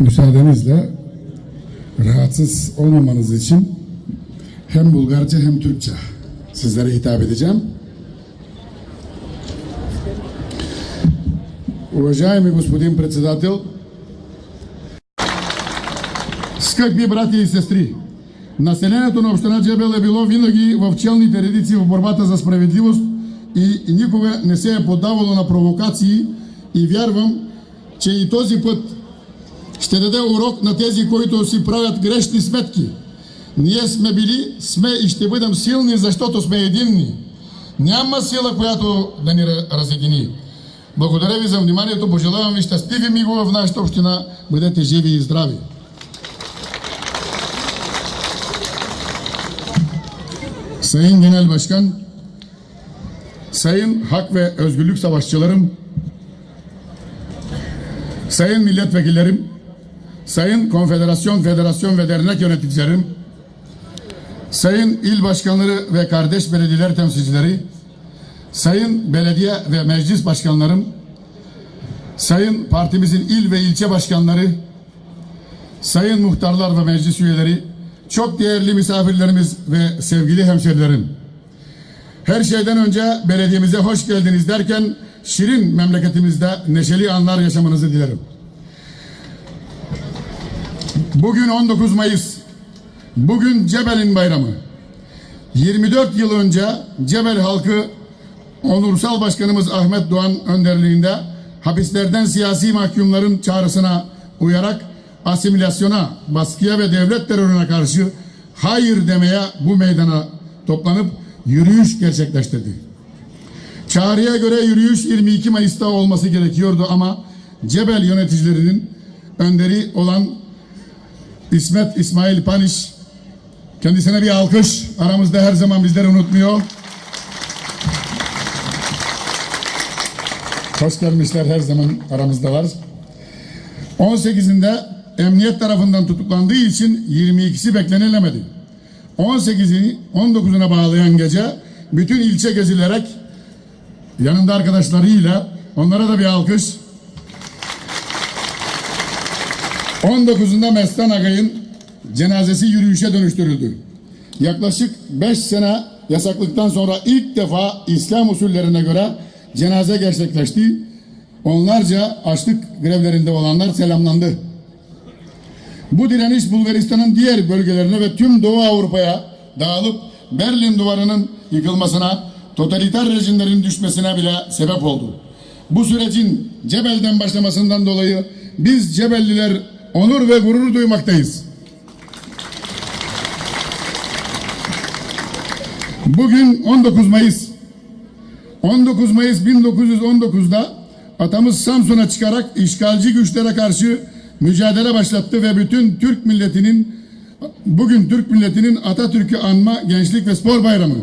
Müsaadenizle rahatsız olmamanız için hem Bulgarca hem Türkçe sizlere hitap edeceğim. Уважаемый господин председател, скъпи брати и сестри, населението на община Джебел е било винаги в челните редици в борбата за справедливост и никога не се е поддавало на провокации и вярвам, че и този път ще даде урок на тези, които си правят грешни сметки. Ние сме били, сме и ще бъдем силни, защото сме единни. Няма сила, която да ни ра- разедини. Благодаря ви за вниманието. Пожелавам ви щастливи мигове в нашата община. Бъдете живи и здрави. Sayın Genel Başkan, Sayın Hak ve Özgürlük Savaşçılarım, Sayın Milletvekillerim, Sayın Konfederasyon, Federasyon ve Dernek Yöneticilerim, Sayın İl Başkanları ve Kardeş Belediyeler Temsilcileri, Sayın Belediye ve Meclis Başkanlarım, Sayın partimizin il ve ilçe başkanları, Sayın muhtarlar ve meclis üyeleri, çok değerli misafirlerimiz ve sevgili hemşerilerim. Her şeyden önce belediyemize hoş geldiniz derken şirin memleketimizde neşeli anlar yaşamanızı dilerim. Bugün 19 Mayıs. Bugün Cebel'in bayramı. 24 yıl önce Cebel halkı Onursal Başkanımız Ahmet Doğan önderliğinde hapislerden siyasi mahkumların çağrısına uyarak asimilasyona, baskıya ve devlet terörüne karşı hayır demeye bu meydana toplanıp yürüyüş gerçekleştirdi. Çağrıya göre yürüyüş 22 Mayıs'ta olması gerekiyordu ama Cebel yöneticilerinin önderi olan İsmet İsmail Paniş kendisine bir alkış aramızda her zaman bizleri unutmuyor. Hoş gelmişler her zaman aramızdalar. 18'inde emniyet tarafından tutuklandığı için 22'si beklenilemedi. 18'i 19'una bağlayan gece bütün ilçe gezilerek yanında arkadaşlarıyla onlara da bir alkış 19'unda Mestan Agay'ın cenazesi yürüyüşe dönüştürüldü. Yaklaşık 5 sene yasaklıktan sonra ilk defa İslam usullerine göre cenaze gerçekleşti. Onlarca açlık grevlerinde olanlar selamlandı. Bu direniş Bulgaristan'ın diğer bölgelerine ve tüm Doğu Avrupa'ya dağılıp Berlin duvarının yıkılmasına, totaliter rejimlerin düşmesine bile sebep oldu. Bu sürecin Cebel'den başlamasından dolayı biz Cebelliler onur ve gurur duymaktayız. Bugün 19 Mayıs. 19 Mayıs 1919'da atamız Samsun'a çıkarak işgalci güçlere karşı mücadele başlattı ve bütün Türk milletinin bugün Türk milletinin Atatürk'ü anma gençlik ve spor bayramı.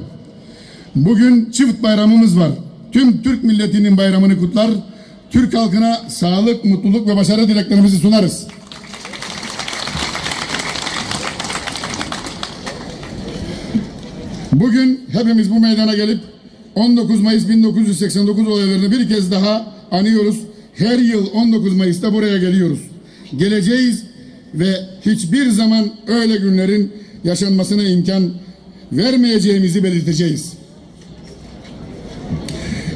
Bugün çift bayramımız var. Tüm Türk milletinin bayramını kutlar. Türk halkına sağlık, mutluluk ve başarı dileklerimizi sunarız. Bugün hepimiz bu meydana gelip 19 Mayıs 1989 olaylarını bir kez daha anıyoruz. Her yıl 19 Mayıs'ta buraya geliyoruz. Geleceğiz ve hiçbir zaman öyle günlerin yaşanmasına imkan vermeyeceğimizi belirteceğiz.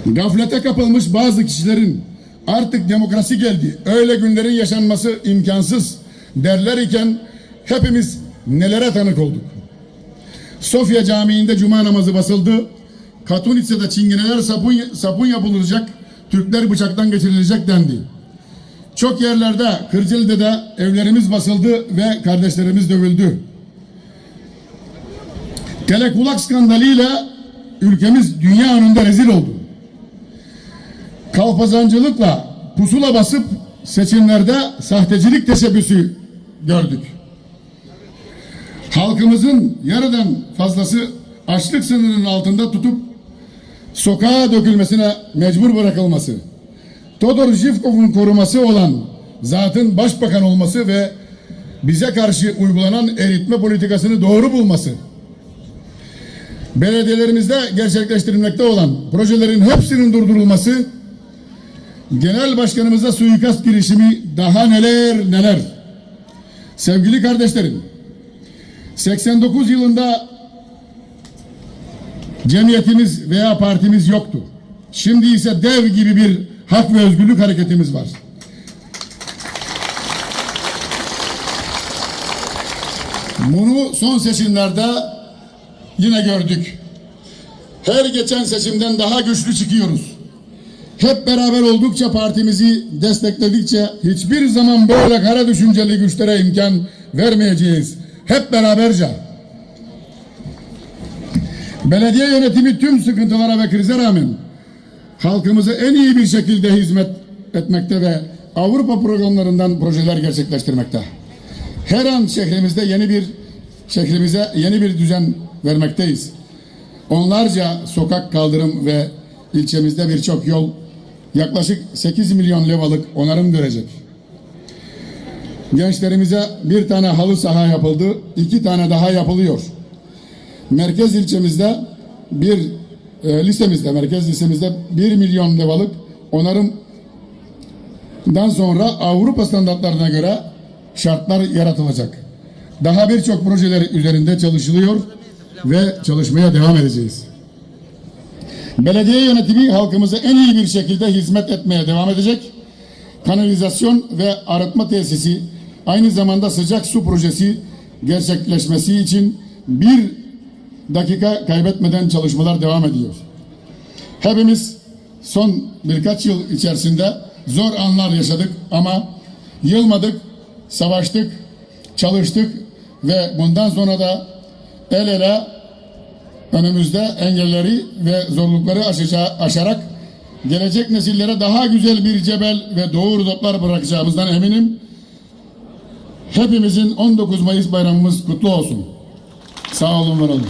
Gaflete kapılmış bazı kişilerin artık demokrasi geldi. Öyle günlerin yaşanması imkansız derler iken hepimiz nelere tanık olduk. Sofya Camii'nde cuma namazı basıldı. Katolikse'de çingeneler sapun, sapun yapılacak, Türkler bıçaktan geçirilecek dendi. Çok yerlerde Kırcılı'da da evlerimiz basıldı ve kardeşlerimiz dövüldü. Telekulak skandalıyla ülkemiz dünya önünde rezil oldu. Kalpazancılıkla pusula basıp seçimlerde sahtecilik teşebbüsü gördük. Halkımızın yarıdan fazlası açlık sınırının altında tutup sokağa dökülmesine mecbur bırakılması, Todor Zhivkov'un koruması olan zatın başbakan olması ve bize karşı uygulanan eritme politikasını doğru bulması, belediyelerimizde gerçekleştirilmekte olan projelerin hepsinin durdurulması, genel başkanımıza suikast girişimi daha neler neler. Sevgili kardeşlerim, 89 yılında cemiyetimiz veya partimiz yoktu. Şimdi ise dev gibi bir hak ve özgürlük hareketimiz var. Bunu son seçimlerde yine gördük. Her geçen seçimden daha güçlü çıkıyoruz. Hep beraber oldukça partimizi destekledikçe hiçbir zaman böyle kara düşünceli güçlere imkan vermeyeceğiz. Hep beraberce. Belediye yönetimi tüm sıkıntılara ve krize rağmen halkımıza en iyi bir şekilde hizmet etmekte ve Avrupa programlarından projeler gerçekleştirmekte. Her an şehrimizde yeni bir şehrimize yeni bir düzen vermekteyiz. Onlarca sokak kaldırım ve ilçemizde birçok yol yaklaşık 8 milyon levalık onarım görecek. Gençlerimize bir tane halı saha yapıldı, iki tane daha yapılıyor. Merkez ilçemizde bir e, lisemizde, merkez lisemizde 1 milyon levalık onarımdan sonra Avrupa standartlarına göre şartlar yaratılacak. Daha birçok projeler üzerinde çalışılıyor ve çalışmaya devam edeceğiz. Belediye yönetimi halkımıza en iyi bir şekilde hizmet etmeye devam edecek. Kanalizasyon ve arıtma tesisi aynı zamanda sıcak su projesi gerçekleşmesi için bir dakika kaybetmeden çalışmalar devam ediyor. Hepimiz son birkaç yıl içerisinde zor anlar yaşadık ama yılmadık, savaştık, çalıştık ve bundan sonra da el ele önümüzde engelleri ve zorlukları aşarak gelecek nesillere daha güzel bir cebel ve doğu rodoplar bırakacağımızdan eminim. Hepimizin 19 Mayıs bayramımız kutlu olsun. Sağ olun, var olun.